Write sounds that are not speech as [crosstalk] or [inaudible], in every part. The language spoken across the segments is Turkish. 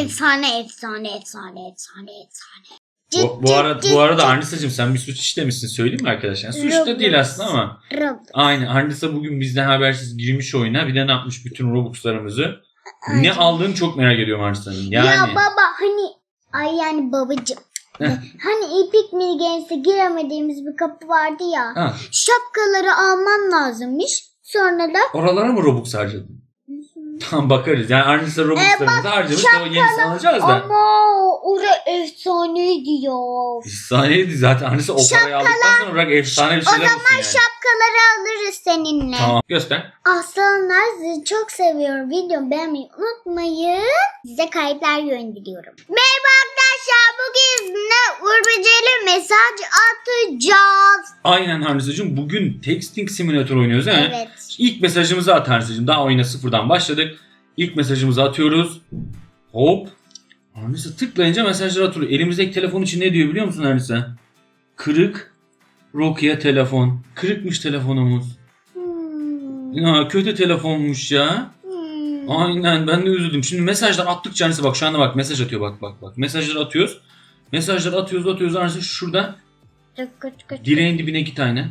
Efsane efsane efsane efsane efsane. Bu, bu, ara, bu arada Arnisa'cığım sen bir suç işlemişsin söyleyeyim mi arkadaşlar? Suç da değil aslında ama. Roblox. Aynen Arnisa bugün bizden habersiz girmiş oyuna. Bir de ne yapmış bütün Robux'larımızı. Ne aldığını çok merak ediyorum Arnisa'nın. Yani. Ya baba hani ay yani babacım. Heh. hani Epic Mini Games'e giremediğimiz bir kapı vardı ya. Ha, Şapkaları alman lazımmış. Sonra da oralara mı Robux harcadın? Tamam bakarız. Yani Arnisa Robux'larımızı harcamış. Daha yenisini alacağız da. ama orada efsaneydi ya. Efsaneydi zaten. Arnisa o parayı aldıktan sonra bırak efsane bir şeyler olsun yani. Şapkaları alırız seninle. Tamam göster. Aslanlar sizi çok seviyorum. Video beğenmeyi unutmayın. Size kayıplar gönderiyorum. Merhaba arkadaşlar. Bugün sizinle Urbacı'yla mesaj atacağız. Aynen Arnisa'cığım bugün Texting Simulator oynuyoruz değil mi? Evet. İlk mesajımızı at Arnisa'cığım. Daha oyuna sıfırdan başladık. İlk mesajımızı atıyoruz. Hop. Arnisa tıklayınca mesajlar atılıyor. Elimizdeki telefon için ne diyor biliyor musun Arnisa? Kırık Nokia telefon. Kırıkmış telefonumuz. Hmm. Ya kötü telefonmuş ya. Hmm. Aynen ben de üzüldüm. Şimdi mesajlar attıkça Arnisa bak şu anda bak mesaj atıyor bak bak bak. Mesajları atıyoruz. Mesajları atıyoruz atıyoruz Arnisa şurada Tık kıç kıç. Direğin dibine iki tane.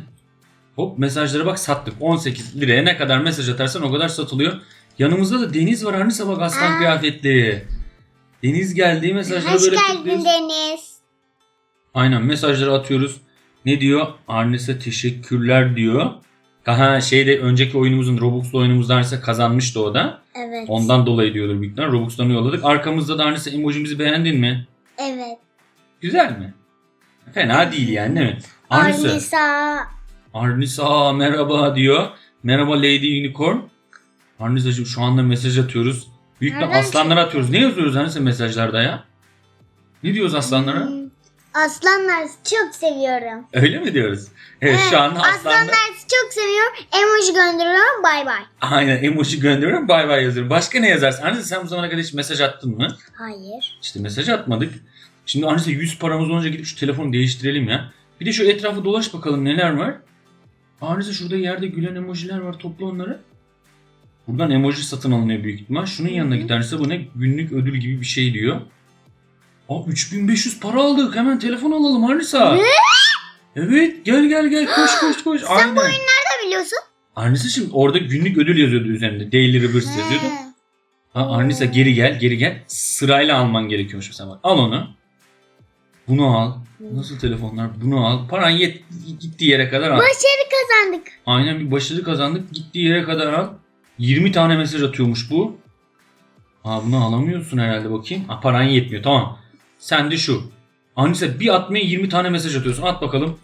Hop mesajlara bak sattık. 18 liraya ne kadar mesaj atarsan o kadar satılıyor. Yanımızda da Deniz var Arnisa bak aslan Aa. kıyafetli. Deniz geldi mesajlara Hoş böyle geldin tıklıyoruz. Deniz. Aynen mesajları atıyoruz. Ne diyor? Arnisa teşekkürler diyor. Aha şeyde önceki oyunumuzun Robux'lu oyunumuzda Arnisa kazanmıştı o da. Evet. Ondan dolayı diyordur büyük ihtimalle. Robux'tan yolladık. Arkamızda da Arnisa emojimizi beğendin mi? Evet. Güzel mi? Fena değil yani değil mi? Arnisa. Arnisa. Arnisa merhaba diyor. Merhaba Lady Unicorn. Arnisa'cığım şu anda mesaj atıyoruz. Büyük bir aslanlara atıyoruz. Ne yazıyoruz Arnisa mesajlarda ya? Ne diyoruz aslanlara? Hmm. Aslanlar çok seviyorum. Öyle mi diyoruz? Evet şu anda aslanlar... Aslanlar çok seviyorum. Emoji gönderiyorum. Bay bay. Aynen emoji gönderiyorum bay bay yazıyorum. Başka ne yazarsın? Arnisa sen bu zamana kadar hiç mesaj attın mı? Hayır. İşte mesaj atmadık. Şimdi Arnisa 100 paramız olunca gidip şu telefonu değiştirelim ya. Bir de şu etrafı dolaş bakalım neler var. Arnisa şurada yerde gülen emojiler var topla onları. Buradan emoji satın alınıyor büyük ihtimal. Şunun yanına giderse bu ne? Günlük ödül gibi bir şey diyor. Aa 3500 para aldık. Hemen telefon alalım Arnisa. Ne? Evet gel gel gel koş [gasps] koş koş. Aynen. Ne biliyorsun? Arnisa şimdi orada günlük ödül yazıyordu üzerinde. Daily Reverse yazıyordu. Ha, Arnisa geri gel geri gel. Sırayla alman gerekiyormuş mesela bak. Al onu. Bunu al. Nasıl telefonlar? Bunu al. Paran yet gittiği yere kadar al. Başarı kazandık. Aynen bir başarı kazandık. Gittiği yere kadar al. 20 tane mesaj atıyormuş bu. Ha bunu alamıyorsun herhalde bakayım. Ha, paran yetmiyor tamam. Sen de şu. Anisa bir atmaya 20 tane mesaj atıyorsun. At bakalım.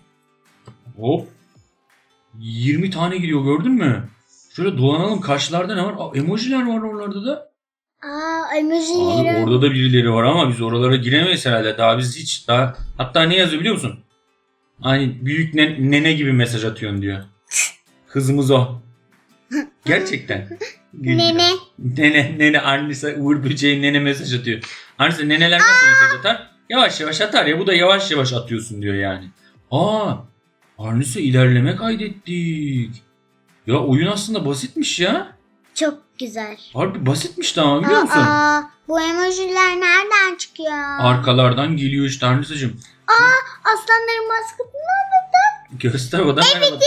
Hop. 20 tane gidiyor gördün mü? Şöyle dolanalım karşılarda ne var? Aa, emojiler var oralarda da. Aa Abi emojileri. orada da birileri var ama biz oralara giremeyiz herhalde. Daha biz hiç daha hatta ne yazıyor biliyor musun? Hani büyük ne- nene gibi mesaj atıyorsun diyor. Kızımız o. [laughs] Gerçekten. Nene. Nene, nene annesi Uğur Böceği nene mesaj atıyor. Annesi neneler nasıl mesaj atar? Yavaş yavaş atar ya bu da yavaş yavaş atıyorsun diyor yani. Aa, Arnise ilerleme kaydettik. Ya oyun aslında basitmiş ya. Çok güzel. Harbi basitmiş ama biliyor musun? Aa, bu emojiler nereden çıkıyor? Arkalardan geliyor işte Arnisa'cığım. Aslanların maskotunu anlattım. Göster o da merhaba. Evet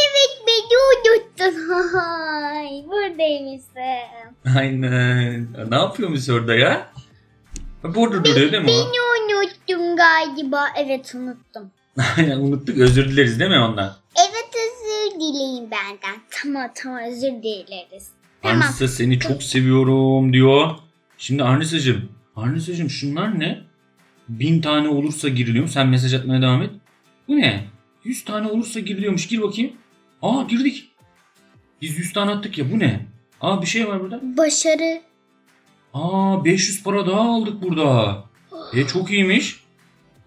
beni unuttun. [laughs] Ay, buradaymışsın. Aynen. Ne yapıyormuş orada ya? Burada duruyor değil mi o? Beni unuttum galiba. Evet unuttum. Aynen unuttuk özür dileriz değil mi ondan? Evet özür dileyin benden. Tamam tamam özür dileriz. Tamam. Arnisa seni çok seviyorum diyor. Şimdi Arnisa'cığım. Arnisa'cığım şunlar ne? Bin tane olursa giriliyor. Sen mesaj atmaya devam et. Bu ne? Yüz tane olursa giriliyormuş. Gir bakayım. Aa girdik. Biz yüz tane attık ya. Bu ne? Aa bir şey var burada. Başarı. Aa 500 para daha aldık burada. E çok iyiymiş.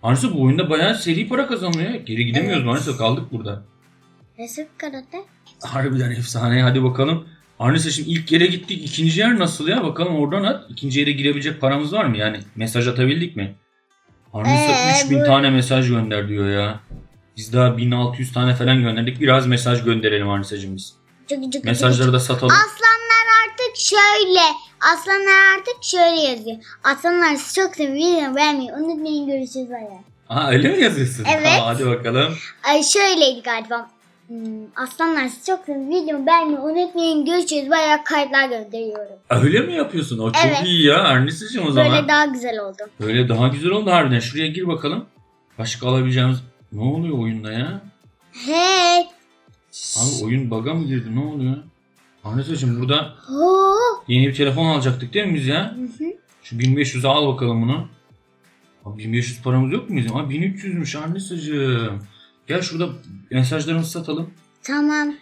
Arnisa bu oyunda bayağı seri para kazanıyor. ya. Geri gidemiyoruz Evet. Arnisa kaldık burada. Resim karate. Harbiden efsane. Hadi bakalım. Arnisa şimdi ilk yere gittik. İkinci yer nasıl ya? Bakalım oradan at. İkinci yere girebilecek paramız var mı? Yani mesaj atabildik mi? Arnisa Ee, 3000 bu- tane mesaj gönder diyor ya. Biz daha 1600 tane falan gönderdik. Biraz mesaj gönderelim Arnisa'cığım biz. Cık cık Mesajları cık. da satalım. Aslanlar artık şöyle Aslanlar artık şöyle yazıyor. Aslanlar sizi çok seviyorum. Beğenmeyi unutmayın. Görüşürüz. Aa öyle mi yazıyorsun? Evet. Tamam, hadi bakalım. Ay şöyleydi galiba. Hmm, aslanlar sizi çok. Videomu beğenmeyi unutmayın. Görüşürüz. Bayağı kayıtlar gönderiyorum. Öyle mi yapıyorsun? O çok Evet. iyi ya. Arnisa'cığım o zaman. Böyle daha güzel oldu. Böyle daha güzel oldu harbiden. Şuraya gir bakalım. Başka alabileceğimiz... Ne oluyor oyunda ya? Hey. Abi oyun bug'a mı girdi? Ne oluyor? Arnisa'cığım burada Oo. yeni bir telefon alacaktık değil mi biz ya? Hı hı. Şu 1500'e al bakalım bunu. Abi 1500 paramız yok mu bizim? Abi 1300'müş Arnisa'cığım. Gel şurada mesajlarımızı satalım. Tamam.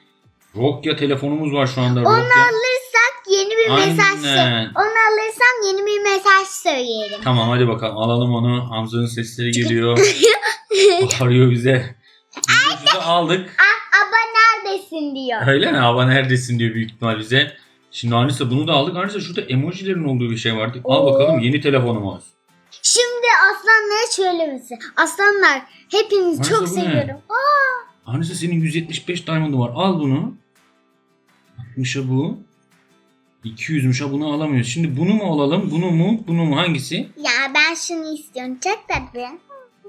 Rockya telefonumuz var şu anda. Onu alırsak yeni bir mesaj Aynen. Onu alırsam yeni bir mesaj söyleyelim. Tamam hadi bakalım alalım onu. Hamza'nın sesleri geliyor. [laughs] Bağırıyor bize. 1500'ü aldık. Ah aba neredesin diyor. Öyle mi? Hava neredesin diyor büyük ihtimal bize. Şimdi Arnisa bunu da aldık. Arnisa şurada emojilerin olduğu bir şey vardı. Al bakalım yeni telefonumuz. Şimdi aslanlara söylemesi. Aslanlar hepinizi Nasıl çok bu ne? seviyorum. Aa, senin 175 diamond'u var. Al bunu. 60'a bu. 200'müş ha bunu alamıyoruz. Şimdi bunu mu alalım? Bunu mu? Bunu mu? Hangisi? ya ben şunu istiyorum. Çok tatlı.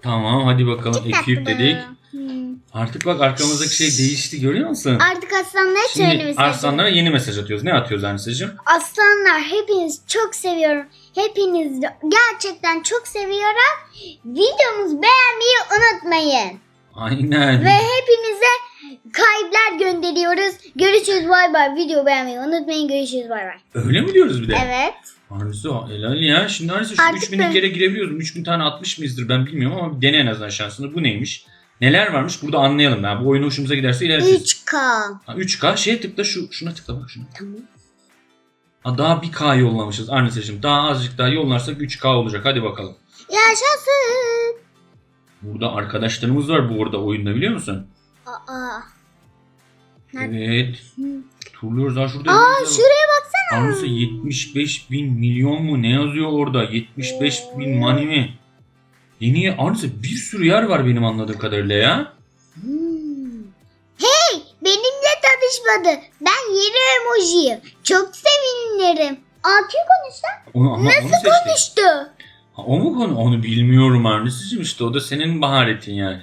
Tamam hadi bakalım. Çok Eki tatlı. yükledik. Hmm. Artık bak arkamızdaki şey değişti görüyor musun? Artık aslanlara Şimdi söylemesi. arslanlara yeni mesaj atıyoruz. Ne atıyoruz Arnisa'cığım? Aslanlar hepinizi çok seviyorum. Hepinizi gerçekten çok seviyorum. Videomuzu beğenmeyi unutmayın. Aynen. Ve hepinize kalpler gönderiyoruz. Görüşürüz bay bay. Video beğenmeyi unutmayın. Görüşürüz bay bay. Öyle mi diyoruz bir de? Evet. Arnisa helal ya. Şimdi Arnisa şu Artık 3000'lik ben- yere girebiliyoruz. 3000 tane atmış mıyızdır ben bilmiyorum ama bir dene en azından şansını. Bu neymiş? Neler varmış burada anlayalım. Yani bu oyun hoşumuza giderse ilerleyeceğiz. 3K. Ha, 3K şeye tıkla şu şuna tıkla bak şuna. Tamam. Ha, daha 1K yollamışız Arnisa'cığım. Daha azıcık daha yollarsak 3K olacak. Hadi bakalım. Yaşasın. Burada arkadaşlarımız var bu arada oyunda biliyor musun? Aa. Nerede? Evet. Hı. Turluyoruz daha şurada. Aa şuraya Arnisa 75 bin milyon mu ne yazıyor orada? 75 bin money mi? Yeni Arnisa bir sürü yer var benim anladığım kadarıyla ya. Hey benimle tanışmadı. Ben yeni emojiyim. Çok sevinirim. Aa kim konuştu? Onu, ama onu seçtik. Konuştu. Ha, o mu konu? Onu bilmiyorum Arnisa'cığım işte o da senin baharetin yani.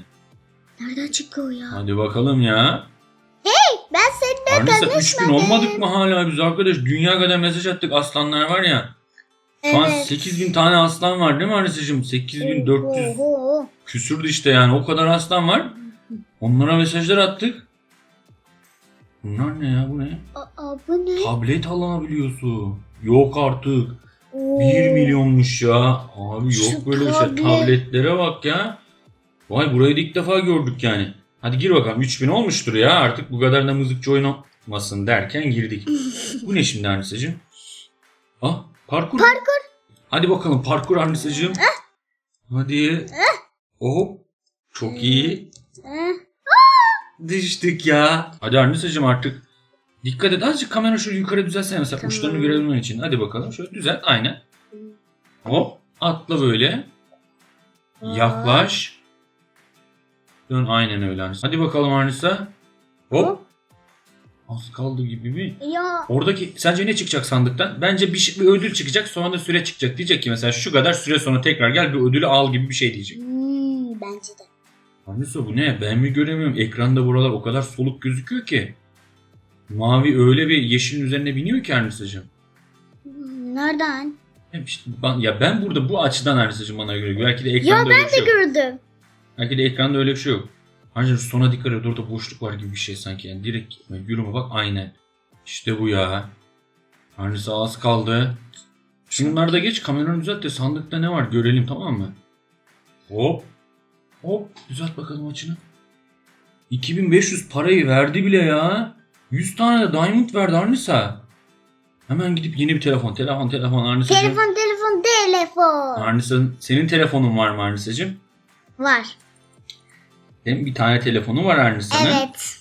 Nereden çıkıyor ya? Hadi bakalım ya. Ben seninle Arnisa 3000 tanışmadım. olmadık mı hala biz arkadaş? Dünya kadar mesaj attık aslanlar var ya. Şu an Evet. 8000 tane aslan var değil mi Arnisa'cığım? 8400 Oho. küsürdü işte yani o kadar aslan var. Onlara mesajlar attık. Bunlar ne ya bu ne? Aa bu ne? Tablet alabiliyorsun. Yok artık. Oo. 1 milyonmuş ya. Abi yok Şu böyle bir şey. tablet. Tabletlere bak ya. Vay burayı da ilk defa gördük yani. Hadi gir bakalım. 3000 olmuştur ya. Artık bu kadar da mızıkçı oynamasın derken girdik. bu ne şimdi Arnisa'cığım? Ah parkur. Parkur. Hadi bakalım parkur Arnisa'cığım. Hadi. Hop. Çok iyi. Eh, Düştük ya. Hadi Arnisa'cığım artık. Dikkat et. Azıcık kamera şöyle yukarı düzelsene mesela. Tamam. Uçlarını görebilmen için. Hadi bakalım. Şöyle düzelt. Aynen. Hop. Atla böyle. Yaklaş. Dön aynen öyle Arnisa. Hadi bakalım Arnisa. Hop. Az kaldı gibi mi? Ya Oradaki sence ne çıkacak sandıktan? Bence bir, şey- bir ödül çıkacak sonra da süre çıkacak. Diyecek ki mesela şu kadar süre sonra tekrar gel bir ödülü al gibi bir şey diyecek. hmm, bence de. Arnisa bu ne? Ben mi göremiyorum? Ekranda buralar o kadar soluk gözüküyor ki. Mavi öyle bir yeşilin üzerine biniyor ki Arnisa'cığım. Hmm, Nereden? Hep işte ben- ya ben burada bu açıdan Arnisa'cığım bana göre. Belki de ekranda Ya öyle bir ben şey de yok. gördüm. Belki de ekranda öyle bir şey yok. Ayrıca sona dikkat et orada boşluk var gibi bir şey sanki. Yani direkt gitme. Yürüme bak aynen. İşte bu ya. Arnisa az kaldı. Şunları da geç kameranı düzelt de sandıkta ne var görelim tamam mı? Hop. Hop düzelt bakalım açını. 2500 parayı verdi bile ya. 100 tane de diamond verdi Arnisa. Hemen gidip yeni bir telefon. Telefon telefon Arnisa'cığım. Telefon telefon telefon. Arnisa'nın senin telefonun var mı Arnisa'cığım? Var. Değil mi? Bir tane telefonu var Arnisa'nın. Evet.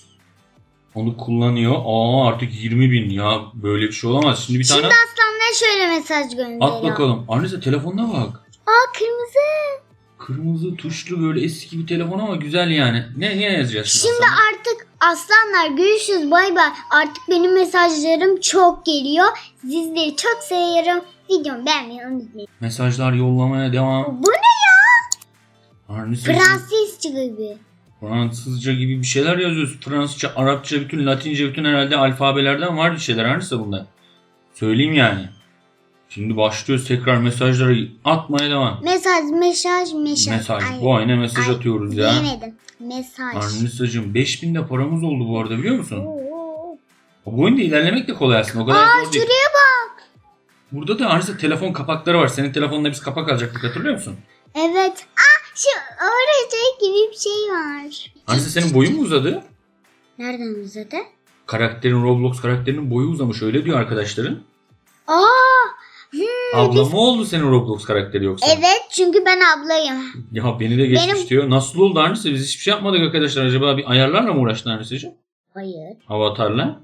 Onu kullanıyor. Aa artık 20 bin ya böyle bir şey olamaz. Şimdi bir tane Şimdi aslanlara şöyle mesaj gönderiyor. at bakalım. Arnisa telefonuna bak. Aa kırmızı. Kırmızı tuşlu böyle eski bir telefon ama güzel yani. Ne ne yazacağız şimdi? Şimdi sana? artık Aslanlar görüşürüz bay bay. Artık benim mesajlarım çok geliyor. Sizleri çok seviyorum. Videomu beğenmeyi unutmayın. Mesajlar yollamaya devam. Bu ne ya? Arnisacığım, Fransızca gibi. Fransızca gibi bir şeyler yazıyorsun. Fransızca, Arapça, bütün Latince, bütün herhalde alfabelerden var bir şeyler. Arnisa bunda. Söyleyeyim yani. Şimdi başlıyoruz tekrar mesajları atmaya devam. Mesaj, mesaj, mesaj. Mesaj. Ay, Bu ayna mesaj ay, atıyoruz ya. Diyemedim. Mesaj. Arnisacığım 5000 de paramız oldu bu arada biliyor musun? Oo. Bu oyunda ilerlemek de kolay aslında. O kadar Aa zor değil. şuraya bak. Burada da Arnisa telefon kapakları var. Senin telefonla biz kapak alacaktık hatırlıyor musun? Evet. Öğretecek gibi bir şey var. Arnisa senin boyun mu uzadı? Nereden uzadı? Karakterin Roblox karakterinin boyu uzamış öyle diyor arkadaşların. Aa. Hmm, Abla biz- mı oldu senin Roblox karakteri yoksa? Evet çünkü ben ablayım. Ya beni de geçmiş Benim- diyor. Nasıl oldu Arnisa? Biz hiçbir şey yapmadık arkadaşlar. Acaba bir ayarlarla mı uğraştın Arnisa'cığım? Hayır. Avatarla.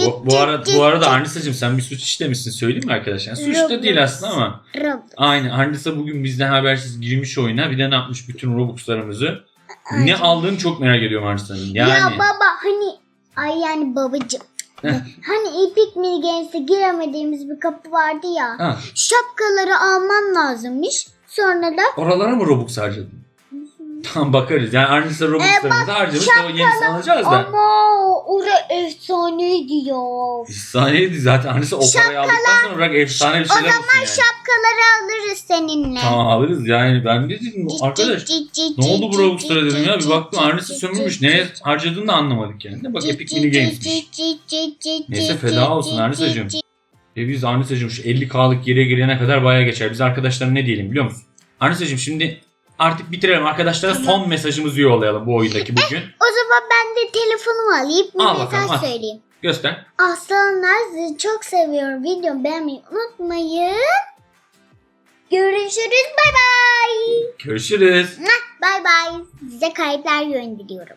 Bu, bu, ara, bu arada. Arnisa'cığım sen bir suç işlemişsin söyleyeyim mi arkadaşlar? Suç da değil aslında ama. Roblox. Aynı. Arnisa bugün bizden habersiz girmiş oyuna. Bir de ne yapmış bütün Robux'larımızı. Ay, Ne aldığını çok merak ediyorum Arnisa'nın. Yani. Ya baba hani ay yani babacım. Heh. hani Epic Mini Games'e giremediğimiz bir kapı vardı ya. Ha, Şapkaları alman lazımmış. Sonra da oralara mı Robux harcadın? Tamam bakarız. Yani Arnisa Robux'larımızı harcamış. O yenisini alacağız da. ama orada efsaneydi ya. Efsaneydi zaten. Arnisa o parayı aldıktan sonra bırak efsane bir O şeyler zaman olsun yani. şapkaları alırız seninle. Tamam alırız yani ben de dedim arkadaş ne oldu bu Robux'lara dedim ya bir baktım cik, sömürmüş neye harcadığını da anlamadık yani. De bak Epic Mini Games'miş. Neyse, feda olsun Arnisacığım. Ve biz Arnisa'cığım şu 50k'lık yere gelene kadar baya geçer. Biz arkadaşlara ne diyelim biliyor musun? Arnisa'cığım şimdi artık bitirelim. Arkadaşlara son mesajımızı yollayalım bu oyundaki bugün. O zaman ben de telefonumu alayım. Bir Al bakalım, mesaj al. söyleyeyim. Göster. Aslanlar sizi çok seviyorum. Videomu beğenmeyi unutmayın. Görüşürüz. Bay bay. Görüşürüz. Bay bay. Size kalpler gönderiyorum.